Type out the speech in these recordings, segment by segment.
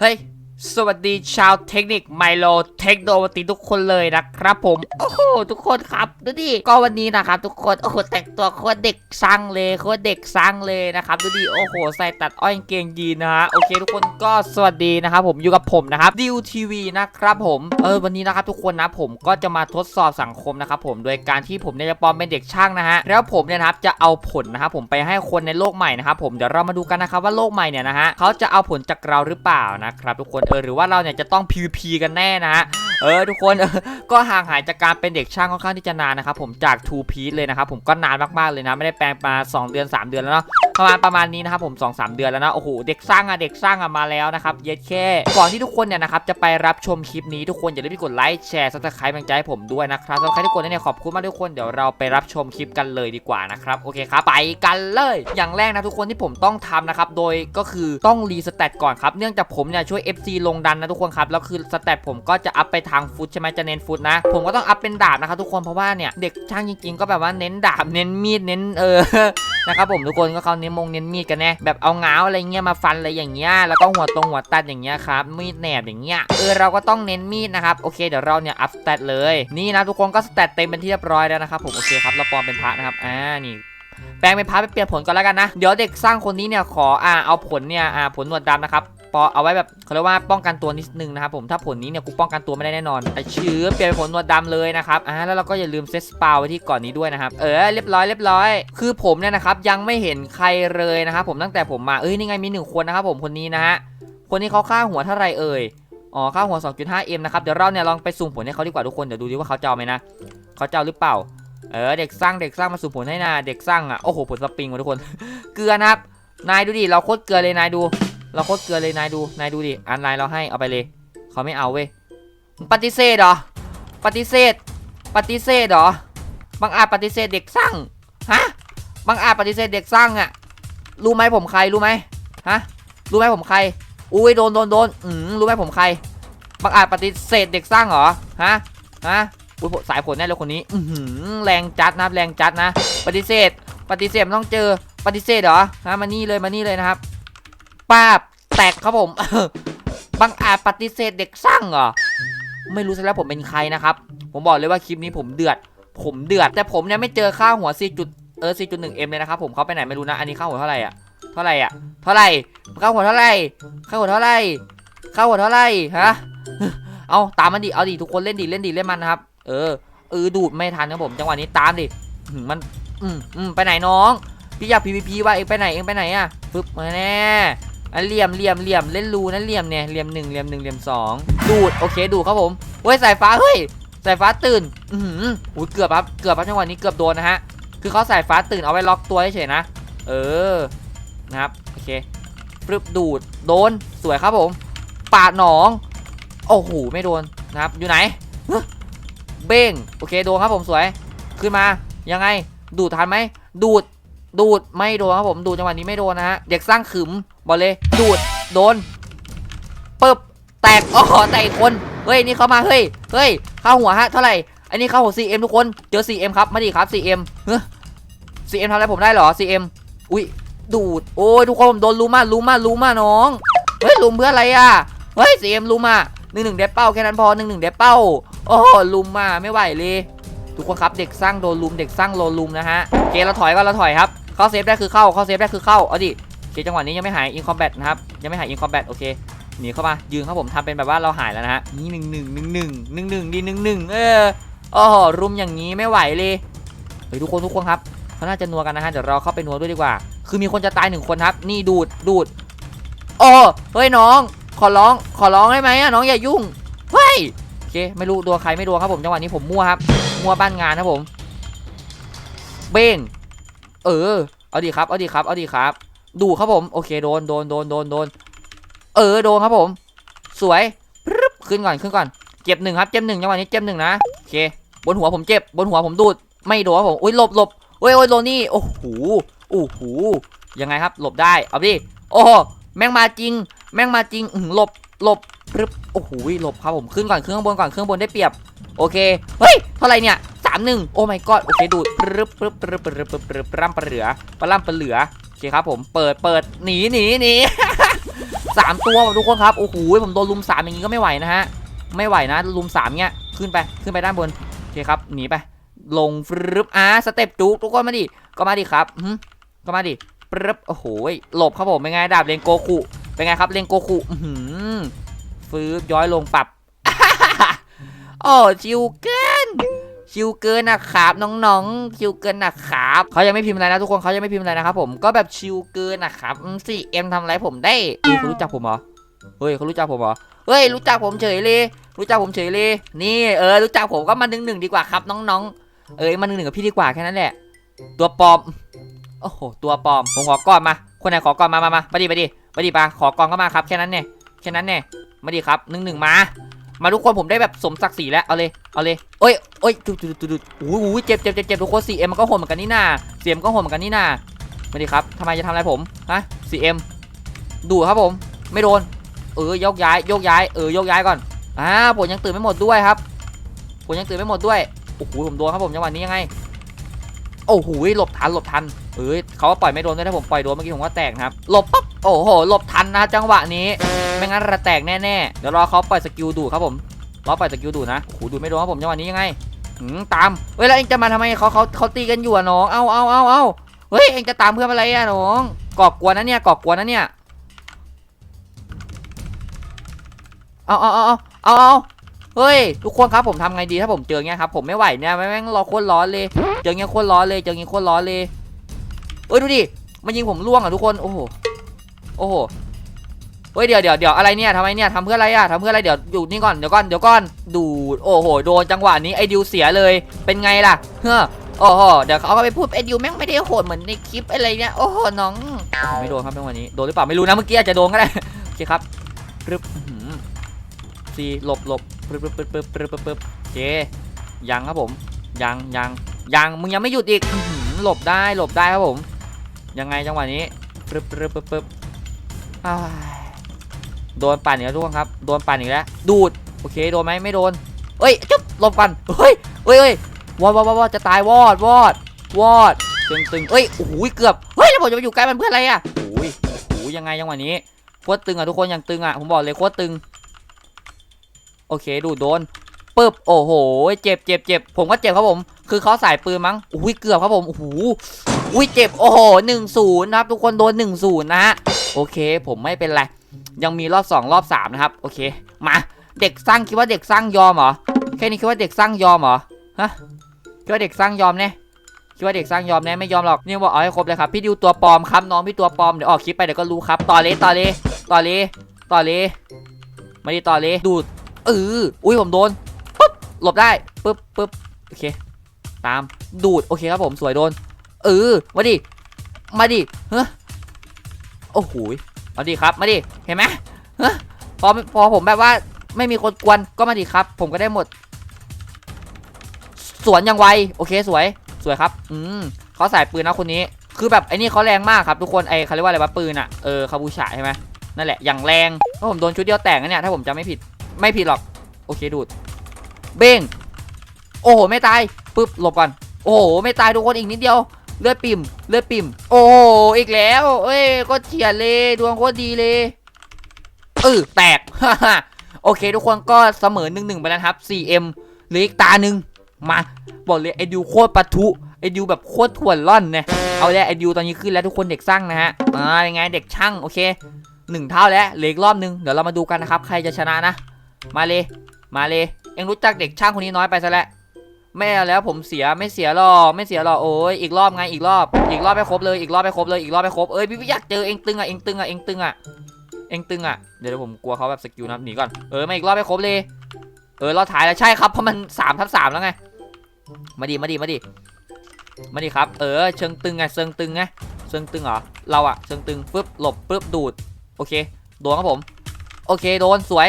เฮ้ย สวัสดีชาวเทคนิคไมโลเทคโนโลยีทุกคนเลยนะครับผม โอ้โหทุกคนครับดูดิก็วันนี้นะครับทุกคนโอ้โหแต่งตัวโคตรเด็กสร้างเลยโคตรเด็กสร้างเลยนะครับดูดิโอ้โหใส่ตัดอ้อยเกงยีนนะฮะโอเค ทุกคนก็สวัสดีนะครับผมอยู่กับผมนะครับดิวทีวีนะครับผมเออวันนี้นะครับทุกคนนะผมก็จะมาทดสอบสังคมนะครับผมโดยการที่ผมเนี่ยจะปลอมเป็นเด็กช่างนะฮะแล้วผมเนี่ยนะครับจะเอาผลนะครับผมไปให้คนในโลกใหม่นะครับผมเดี๋ยวเรามาดูกันนะครับว่าโลกใหม่เนี่ยนะฮะเขาจะเอาผลจากเราหรือเปล่านะครับทุกคนเออหรือว่าเราเนี่ยจะต้อง PVP กันแน่นะฮะเออทุกคนเออก็ห่างหายจากการเป็นเด็กช่างค่อนข้างที่จะนานนะครับผมจาก Two Piece เลยนะครับผมก็นานมากๆเลยนะ ไม่ได้แปลงมา 2 เดือน 3 เดือนแล้วเนาะประมาณประมาณนี้นะครับผม2 3เดือนแล้วนะโอ้โหเด็กสร้างอะเด็กสร้างอะมาแล้วนะครับเย็ดแค่ก่อนที่ทุกคนเนี่ยนะครับจะไปรับชมคลิปนี้ทุกคนอย่าลืมกดไลค์แชร์ซับสไครป์กำลังใจให้ผมด้วยนะครับสำหรับใครทุกคนเนี่ยขอบคุณมากทุกคนเดี๋ยวเราไปรับชมคลิปกันเลยดีกว่านะครับโอเคครับไปกันเลย อย่างแรกนะทุกคนที่ผมต้องทำนะครับโดยก็คือต้องรีสเตตก่อนครับเนื่องจากผมเนี่ยช่วย FC ลงดันนะทุกคนครับแล้วคือสเตตผมก็จะอัพไปทางฟุตใช่ไหมจะเน้นฟุตนะ ผมก็ต้องอัพเป็นดาบนะครับทุกคนเพราะว่าเนี่ยเด็กช่างจริง ๆ ก็แบบว่าเน้นดาบเน้นมีดเน้นเออนะครับผมทุกคนก็เขาเน้นมงเน้นมีดกันแน่แบบเอาง้าวอะไรเงี้ยมาฟันอะไรอย่างเงี้ยแล้วก็หัวตรงหัวตัดอย่างเงี้ยครับมีดแหนบอย่างเงี้ยเออเราก็ต้องเน้นมีดนะครับโอเคเดี๋ยวเราเนี่ยอัพสเตตเลยนี่นะทุกคนก็สเตตเต็มเป็นที่เรียบร้อยแล้วนะครับผมโอเคครับเราปลอมเป็นพระนะครับอ่านี่แปลงเป็นพระไปเปลี่ยนผลก่อนแล้วกันนะ เดี๋ยวเด็กสร้างคนนี้เนี่ยขออ่าเอาผลเนี่ยอ่าผลหนวดดำนะครับ ปอเอาไว้แบบเขาเรียกว่าป้องกันตัวนิดนึงนะครับผมถ้าผลนี้เนี่ยกูป้องกันตัวไม่ได้แน่นอนไอชื้อเปลี่ยนเป็นผลหนวดดำเลยนะครับอ่าแล้วเราก็อย่าลืมเซตสปาไว้ที่ก่อนนี้ด้วยนะครับเออเรียบร้อยเรียบร้อย คือผมเนี่ยนะครับยังไม่เห็นใครเลยนะครับผมตั้งแต่ผมมาเอ้ยนี่ไงมีหนึ่งคนนะครับผมคนนี้นะฮะคนนี้เขาค่าหัวเท่าไรเอ่ยอ๋อค่าหัว 2.5m นะครับเดี๋ยวเราเนี่ยลองไปสุ่มผลให้เขาดีกว่าทุกคนเดี๋ยวดูดิว่าเขาจะเอาไหมนะเขาจะเอาหรือเปล่าเออเด็กสร้างเด็กสร้างมาสู่ผลให้นาเด็กสร้างอะโอ้โหผลสปริงว่ะทุกคนเกลือนะครับนายดูดิเราโคตรเกลือเลยนายดู เราโคตรเกลือเลยนายดู นายดูดิ อันนายเราให้เอาไปเลย เขาไม่เอาเว้ย ปฏิเสธเหรอ ปฏิเสธ ปฏิเสธเหรอ บางอาจปฏิเสธเด็กสร้าง ฮะ บางอาจปฏิเสธเด็กสร้างอะรู้ไหมผมใครรู้ไหมฮะ รู้ไหมผมใคร อุ้ยโดนโดนโดนอืมรู้ไหมผมใคร บางอาจปฏิเสธเด็กสร้างเหรอ ฮะ ฮะอุ้ยสายผลแน่เลยคนนี้ อืแรงจัดนะแรงจัดนะ ปฏิเสธ ปฏิเสธต้องเจอ ปฏิเสธเหรอ ฮะ มานี่เลย มานี่เลยนะครับ ป้าบแตกครับผมบังอาจปฏิเสธเด็กสร้างเหรอไม่รู้ซะแล้วผมเป็นใครนะครับ ผมบอกเลยว่าคลิปนี้ผมเดือด ผมเดือด แต่ผมเนี่ยไม่เจอค่าหัว 4. จุดเออ 4.1m เลยนะครับผมเขาไปไหนไม่รู้นะอันนี้ค่าหัวเท่าไหร่อะเท่าไหร่อะเท่าไหร่ค่าหัวเท่าไหร่ค่าหัวเท่าไหร่ค่าหัวเท่าไหร่ฮะเอาตามมันดิเอาดิทุกคนเล่นดิเล่นดิเล่นมันนะครับ เออเออดูดไม่ทันครับผมจังหวะนี้ตามดิมันอืมอืมไปไหนน้องพี่อยาก PVP ว่าเองไปไหนเองไปไหนอะปึ๊บมาแน่ อันเหลี่ยมเหลี่ยมเหลี่ยมเล่นรูนั่นเหลี่ยมเนี่ยเหลี่ยมหนึ่งเหลี่ยมหนึ่งเหลี่ยมสองดูดโอเคดูดครับผมเฮ้ยสายฟ้าเฮ้ยสายฟ้าตื่นอือหืออุ้ยเกือบครับเกือบครับจังหวะนี้เกือบโดนนะฮะคือเขาสายฟ้าตื่นเอาไว้ล็อกตัวเฉยๆนะ เออนะครับโอเคปึ๊บดูดโดนสวยครับผม ปาดหนองโอ้โหไม่โดนนะครับอยู่ไหนเบ้งโอเคโดนครับผมสวยขึ้นมายังไงดูดทันไหมดูด ดูดไม่โดนครับผมดูดจังหวะนี้ไม่โดนนะฮะเด็กสร้างขึมบอลเลย ดูดโดนปึ๊บแตกอ๋อแตกอีกคนเฮ้ยนี่เข้ามาเฮ้ยเฮ้ยเข้าหัวฮะเท่าไหร่อันนี้เข้าหัว 4M ทุกคนเจอ 4M ครับมาดิครับ 4M เฮ้ย 4M ทำอะไรผมได้เหรอ 4M อุ้ยดูดโอ้ยทุกคนผมโดนลุมาลุมาลุมาน้องเฮ้ยลุมเพื่ออะไรอะเฮ้ย 4M ลุมาหนึ่งหนึ่งเด็บเป้าแค่นั้นพอหนึ่งหนึ่งเด็บเป้าโอ้โหลุมมาไม่ไหวเลย ทุกคนครับเด็กสร้างโดนลุมเด็กสร้างโดนลุมนะฮะโอเคเราถอยก็เราถอยครับเข้าเซฟได้คือเข้าเข้าเซฟได้คือเข้าเอาดิโอเคจังหวะนี้ยังไม่หายอินคอมแบทนะครับยังไม่หายอินคอมแบทโอเคหนีเข้ามายืนครับผมทำเป็นแบบว่าเราหายแล้วนะฮะนี่หนึ่งหนึ่งหนึ่งหนึ่งหนึ่งหนึ่งดีหนึ่งหนึ่งเออโอ้โรุมอย่างนี้ไม่ไหวเลยเฮ้ยทุกคนทุกคนครับเขาน่าจะนัวกันนะฮะเดี๋ยวเราเข้าไปนัวด้วยดีกว่า คือมีคนจะตายหนึ่งคนครับ นี่ดูดดูดโอ้เฮ้ยน้อง ขอร้องขอร้องได้ไหมอะน้องอย่ายุ่งเฮ้ยโอเคไม่รู้ตัวใครไม่รู้ครับผมจังหวะนี้ผมมั่วครับมัวบ้านงานครับผม เบ้ง เออ เอาดีครับ เอาดีครับ เอาดีครับ ดูครับผม โอเค โดน โดน โดน โดน โดน เออ โดนครับผม สวยปึ๊บขึ้นก่อน ขึ้นก่อน เจ็บหนึ่งครับ เจ็บหนึ่งจังหวะนี้ เจ็บหนึ่งนะ โอเค บนหัวผมเจ็บ บนหัวผมดูด ไม่โดนครับผม อุ้ย หลบหลบโอ้ยโอ้ยโดนนี่ โอ้โห โอ้โห ยังไงครับ หลบได้ เอาดิ โอ้โหแม่งมาจริง แม่งมาจริงหลบ หลบ โอ้โหหลบครับผมขึ้นก่อนขึ้นข้างบนก่อนขึ้นข้างบนได้เปรียบโอเคเฮ้ยเท่าไหร่เนี่ยสามหนึ่งโอ้ my god โอเคดูดปึ๊บปึ๊บปึ๊บปึ๊บปึ๊บปึ๊บปร่ำปะเหลือปร่ำปะเหลือโอเคครับผมเปิดเปิดหนีหนีหนีสามตัวทุกคนครับโอ้โหผมโดนลุมสามอย่างนี้ก็ไม่ไหวนะฮะไม่ไหวนะลุมสามเนี้ยขึ้นไปขึ้นไปด้านบนโอเคครับหนีไปลงฟรึบอ่าสเต็ปจุกทุกคนมาดิก็มาดิครับหึก็มาดิปรึบโอ้โหหลบครับผมเป็นไงดาบเลงโกคุเป็นไงครับเลงโกคุอื้อ ฟืบย้อยลงปรับ โอ้ชิวเกิน ชิวเกินนะครับน้องๆ ชิวเกินนะครับเขายังไม่พิมพ์อะไรนะทุกคนเขายังไม่พิมพ์อะไรนะครับผมก็แบบชิวเกินนะครับสี่เอ็มทำอะไรผมได้อุ๊ยเขารู้จักผมเหรอเฮ้ยเขารู้จักผมเหรอเฮ้ยรู้จักผมเฉยเลยรู้จักผมเฉยเลยนี่เออรู้จักผมก็มาหนึ่งหนึ่งดีกว่าครับน้องๆ เอ้ยมาหนึ่งหนึ่งกับพี่ดีกว่าแค่นั้นแหละ ตัวปลอมโอ้โหตัวปลอมผมขอก่อนมา คนไหนขอก่อนมามามามาดิมาดิมาดิปะขอก่อนก็มาครับแค่นั้นเนี่ย แค่นั้นเนี่ยมาดิครับหนึ่งหนึ่งมา มาทุกคนผมได้แบบสมศักดิ์ศรีแล้ว เอาเลย เอาเลยเอ้ยเอ้ยจุดจุดจุดจุดโอ้โหเจ็บเจ็บเจ็บเจ็บทุกคนสี่เอ็มมันก็โหดเหมือนกันนี่นาเสียมก็โหดเหมือนกันนี่นามาดิครับทำไมจะทำอะไรผม ฮะสี่เอ็มดูครับผม ไม่โดน เออ ยกย้าย ยกย้าย เออ ยกย้ายก่อน อ่า ผมยังตื่นไม่หมดด้วยครับ ผมยังตื่นไม่หมดด้วย โอ้โห ผมโดนครับผมจังหวะนี้ยังไง โอ้โห หลบทัน หลบทัน เอ้ยเขาว่าปล่อยไม่โดนด้วยถ้าผมปล่อยโดนเมื่อกี้ผมว่าแตกครับ หลบปั๊บ โอ้โห หลบทันนะจังหวะนี้ ไม่งั้นระแตกแน่ๆ เดี๋ยวรอเขาปล่อยสกิลดูครับผม รอปล่อยสกิลดูนะโอ้โหดูไม่โดนครับผมจังหวะนี้ยังไงหืมตาม เฮ้ยแล้วเองจะมาทำไมเขาเขาเขาตีกันอยู่อะน้อง เอาเอาเอาเอาเฮ้ยเองจะตามเพื่ออะไรอะน้องก่อกวนนะเนี่ยก่อกวนนะเนี่ย เอาเอาเอาเอาเอาเอาเฮ้ยทุกคนครับผมทำไงดีถ้าผมเจอเงี้ยครับผมไม่ไหวเนี่ยแม่งรอโคตรร้อนเลย เจอเงี้ยโคตรร้อนเลยเจอเงี้ยโคตรร้อนเลยเอ้ยดูดิมันยิงผมล่วงอะทุกคนโอ้โหโอ้โห เฮ้ยเดี๋ยวเดี๋ยวเดี๋ยวอะไรเนี่ยทำไมเนี่ยทำเพื่ออะไรอะทำเพื่ออะไรเดี๋ยวอยู่นี่ก่อนเดี๋ยวก่อนเดี๋ยวก่อนดูดโอ้โหโดนจังหวะนี้ไอดิวเสียเลยเป็นไงล่ะเฮ้อโอ้โหเดี๋ยวเขาก็ไปพูดไอดิวแม่งไม่ได้โหดเหมือนในคลิปอะไรเนี่ยโอ้โหน้องไม่โดนครับในวันนี้โดนหรือเปล่าไม่รู้นะเมื่อกี้อาจจะโดนก็ได้โอเคครับปึ๊บอื้อหือซีหลบหลบปึ๊บปึ๊บปึ๊บปึ๊บปึ๊บปึ๊บปึ๊บโอเคยังครับผมยังยังยังมึงยังไม่หยุดอีกหลบได้หลบได้ครับผม ยังไงจังหวะนี้ปึ๊บปึ๊บปึ๊บปึ๊บอ้า โดนปั่นอีกแล้วทุกคนครับ โดนปั่นอีกแล้ว ดูด โอเค โดนไหมไม่โดนเอ้ย จุ๊บลบกันเฮ้ยเฮ้ยเฮ้ยวอดวอดวอดจะตายวอด วอด วอด ตึงตึงเอ้ย โอ้โห เกือบ เฮ้ย แล้วผมจะไปอยู่ใกล้มันเพื่ออะไรอะโอ้ยโอ้โหยังไงจังวะนี้ โคตรตึงอะทุกคนอย่างตึงอะ ผมบอกเลยโคตรตึง โอเค ดูโดนปึ๊บ โอ้โห เจ็บเจ็บเจ็บผมก็เจ็บครับผม คือเขาสายปืนมั้งอุ้ย เกือบครับผม โอ้โหอุ้ย เจ็บ โอ้โหหนึ่งศูนย์นะครับ ทุกคน โดนหนึ่งศูนย์นะฮะโอเค ผมไม่เป็นไร ยังมีรอบสองรอบสามนะครับ โอเค มาเด็กสร้างคิดว่าเด็กสร้างยอมเหรอแค่นี้คิดว่าเด็กสร้างยอมเหรอฮะคิดว่าเด็กสร้างยอมแน่คิดว่าเด็กสร้างยอมแน่ไม่ยอมหรอกนี่บอกเอาให้ครบเลยครับพี่ดิวตัวปลอมครับน้องพี่ตัวปลอมเดี๋ยวออกคลิปไปเดี๋ยวก็รู้ครับต่อเลยต่อเลยต่อเลยต่อเลยมาดีต่อเลยดูดเอออุ้ยผมโดนปุ๊บหลบได้ปุ๊บปุ๊บโอเค ตามดูดโอเคครับผมสวยโดนเออมาดิมาดิเฮ้โอ้โห ยมาดิครับมาดิเห็นไหมพอพอผมแบบว่าไม่มีคนกวนก็มาดิครับ ผมก็ได้หมด สวนยังไวโอเคสวยสวยครับ อืมเขาใสายปืนนะคนนี้ คือแบบไอ้นี่เขาแรงมากครับทุกคนไอ้เขาเรียกว่าอะไรวะปืนอะเออคาบูชาใช่ไหมนั่นแหละอย่างแรงถ้าผมโดนชุดเดียวแตกนะเนี่ยถ้าผมจำไม่ผิดไม่ผิดหรอก โอเคดูด เบ้งโอ้โหไม่ตายปึ๊บหลบก่อนโอ้โหไม่ตายทุกคนอีกนิดเดียว เลือดปิ่มเลือดปิ่ม โอ้อีกแล้ว เอ้ยก็เฉียดเลยดวงโคตรดีเลยเออแตกโอเค ทุกคนก็เสมอหนึ่งหนึ่งไปแล้วครับ 4M เหลืออีกตาหนึ่งมาบอกเลยไอดิวโคตรปะทุไอดิวแบบโคตรถ่วนล่อนเนี่ยเอาแล้วไอดิวตอนนี้ขึ้นแล้วทุกคนเด็กสร้างนะฮะอ่ายังไงเด็กช่างโอเคหนึ่งเท่าแล้วเหลืออีกรอบหนึงเดี๋ยวเรามาดูกันนะครับใครจะชนะนะ มาเลยมาเลยเอ็งรู้จักเด็กช่างคนนี้น้อยไปซะแล้ว ไม่เอาแล้วผมเสียไม่เสียหรอกไม่เสียหรอกโอ้ยอีกรอบไงอีกรอบ อีกรอบไปครบเลยอีกรอบไปครบเลยอีกรอบไปครบเอ้ยพี่พี่อยากเจอเองตึงอะเองตึงอะเองตึงอะเองตึงอะเดี๋ยวผมกลัวเขาแบบสกิลนะหนีก่อนเออมาอีกรอบไปครบเลยเออรอบท้ายแล้วใช่ครับเพราะมันสามทับสามแล้วไงมาดิมาดิมาดิมาดิครับ เออเชิงตึงไงเชิงตึงไงเชิงตึงเหรอเราอะเชิงตึงปึ๊บหลบปึ๊บดูดโอเคโดนครับผม โอเคโดนสวย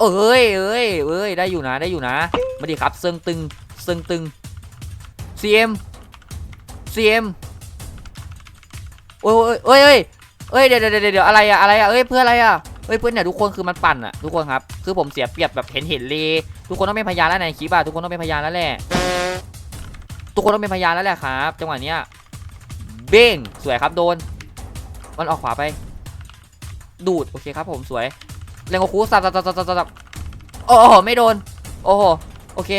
เอ้ยเอ้ยเอ้ยได้อยู่นะได้อยู่นะมาดิครับเชิงตึง เชิงตึง CM CM โอ้ยโอ้ยเอ้ยเอ้ยเดี๋ยวเดี๋ยวเดี๋ยวอะไรอะอะไรอะเอ้ยเพื่ออะไรอะเอ้ยเพื่อนเนี่ยทุกคนคือมันปั่นอะทุกคนครับคือผมเสียเปรียบแบบเห็นเห็นเลยทุกคนต้องเป็นพยานแล้วในคลิปอะทุกคนต้องเป็นพยานแล้วแหละทุกคนต้องเป็นพยานแล้วแหละครับจังหวะเนี้ยเบ้งสวยครับโดน มันออกขวาไป ดูดโอเคครับผมสวยแรงโอคูสับสับสับสับสับโอ้โหไม่โดน โอ้โหโอเค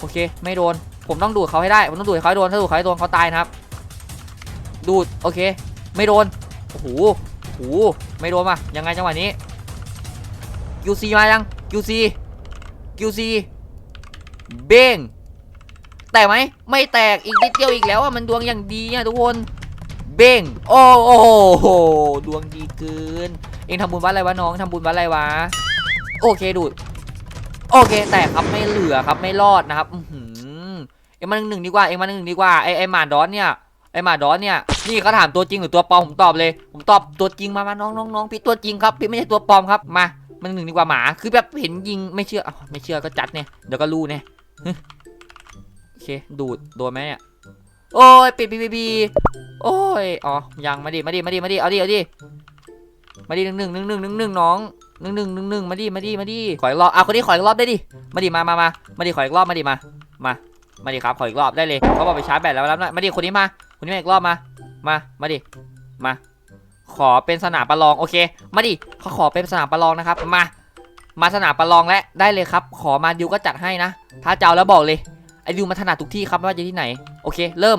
โอเค ไม่โดน ผมต้องดูดเขาให้ได้ ผมต้องดูดเขาให้โดน ถ้าดูดเขาให้โดนเขาตายนะครับ ดูด โอเค ไม่โดน โอ้โหโอ้โหไม่โดนมายังไงจังหวะนี้ QC มายัง QC QC เบ้งแตกไหม ไม่แตก อีกนิดเดียวอีกแล้วอะมันดวงอย่างดีอะทุกคน เบ้ง โอ้โอ้โห ดวงดีเกิน เองทำบุญวัดอะไรวะน้องทำบุญวัดอะไรวะ โอเคดูด โอเคแต่ครับไม่เหลือครับไม่รอดนะครับอือหือเอ็งมาหนึ่งหนึ่งดีกว่าเอ็งมาหนึ่งหนึ่งดีกว่าไอไอหมาดอนเนี่ยไอหมาดอนเนี่ยนี่เขาถามตัวจริงหรือตัวปลอมผมตอบเลยผมตอบตัวจริงมามาน้องน้องน้องพี่ตัวจริงครับพี่ไม่ใช่ตัวปลอมครับมามาหนึ่งหนึ่งดีกว่าหมาคือแบบเห็นยิงไม่เชื่อไม่เชื่อก็จัดเนี่ยเดี๋ยวก็รู้เนี่ยโอเคดูดโดนไหมเนี่ยโอ้ยปิดบีบีบีโอ้ยอ๋อยังมาดิมาดิมาดิมาดิเอาดิเอาดิมาดิหนึ่งหนึ่งหนึ่งหนึ่งหนึ่งหนึ่งน้อง หนึ่งหนึ่งหนึ่งหนึ่งมาดิมาดิมาดิขออีกรอบอะคนนี้ขออีกรอบได้ดิมาดิมามามามาดิขออีกรอบมาดิมามามาดิครับขออีกรอบได้เลยเขาบอกไปชาร์จแบตแล้วแล้วนะมาดิคนนี้มาคนนี้มาอีกรอบมา มามาดิมา ขอเป็นสนามประลองโอเค มาดิเขาขอเป็นสนามประลองนะครับมามาสนามประลองและได้เลยครับ ขอมาดิวก็จัดให้นะ ถ้าเจ้าแล้วบอกเลยไอ้ดิวมาถนัดทุกที่ครับไม่ว่าจะที่ไหนโอเค เริ่ม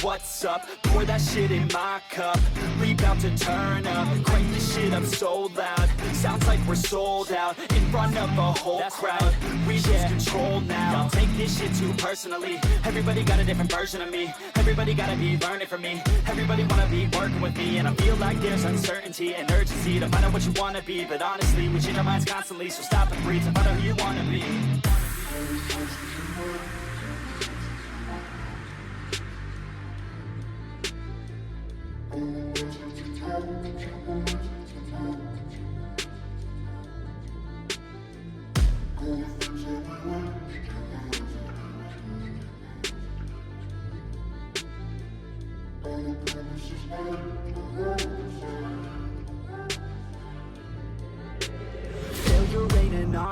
what's up? Pour that shit in my cup. We bout to turn up. Crank this shit up so loud. Sounds like we're sold out In front of a whole That's crowd. We lose control now. Y'all take this shit too personally. Everybody got a different version of me. Everybody gotta be learning from me. Everybody wanna be working with me. And I feel like there's uncertainty and urgency To find out what you wanna be. But honestly, we change our minds constantly. So stop and breathe to find out who you wanna be Thank you.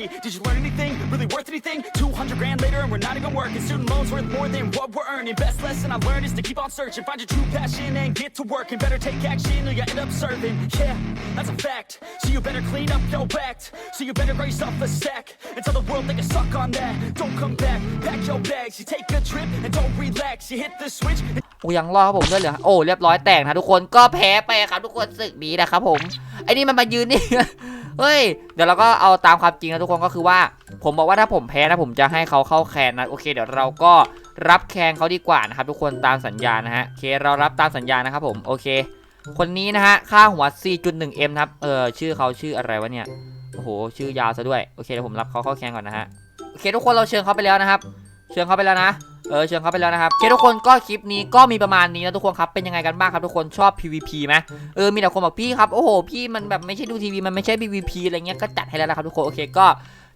Got a college degree. Did you learn anything? Really worth anything? 200 grand later and we're not even working. Student loans worth more than what we're earning. Best lesson I learned is to keep on searching. Find your true passion and get to work. And better take action or you end up serving. Yeah, that's a fact. So you better clean up your act. So you better raise yourself a stack. And tell the world they can suck on that. Don't come back. Pack your bags. You take a trip and don't relax. You hit the switch. โอ้ยังรอครับผมด้วยเหรอโอ้เรียบร้อยแตกนะทุกคนก็แพ้ไปครับทุกคนศึกนี้นะครับผมไอ้นี่มันมายืนนี่ เฮ้ย เดี๋ยวเราก็เอาตามความจริงนะทุกคนก็คือว่า ผมบอกว่าถ้าผมแพ้นะผมจะให้เขาเข้าแคนนะโอเค เดี๋ยวเราก็รับแคนเขาดีกว่านะครับทุกคนตามสัญญานะฮะโอเคเรารับตามสัญญานะครับผมโอเค คนนี้นะฮะค่าหัว 4.1m ครับเออชื่อเขาชื่ออะไรวะเนี่ยโอ้โหชื่อยาวซะด้วยโอเคเดี๋ยวผมรับเขาเข้าแคนก่อนนะฮะโอเค ทุกคนเราเชิญเขาไปแล้วนะครับ เชิญเขาไปแล้วนะ เออเชิญเขาไปแล้วนะครับเคทุกคนก็คลิปนี้ก็มีประมาณนี้นะทุกคนครับเป็นยังไงกันบ้างครับทุกคนชอบ PVP ไหมเออมีแต่คนบอกพี่ครับโอ้โหพี่มันแบบไม่ใช่ดูทีวีมันไม่ใช่ PVP อะไรเงี้ยก็จัดให้แล้วนะครับทุกคนโอเคก็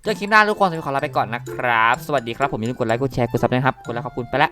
เจอคลิปหน้าทุกคนสวัสดีขอลาไปก่อนนะครับ สวัสดีครับผมอย่าลืมกดไลค์กดแชร์กดซับนะครับกดแล้วขอบคุณไปแล้ว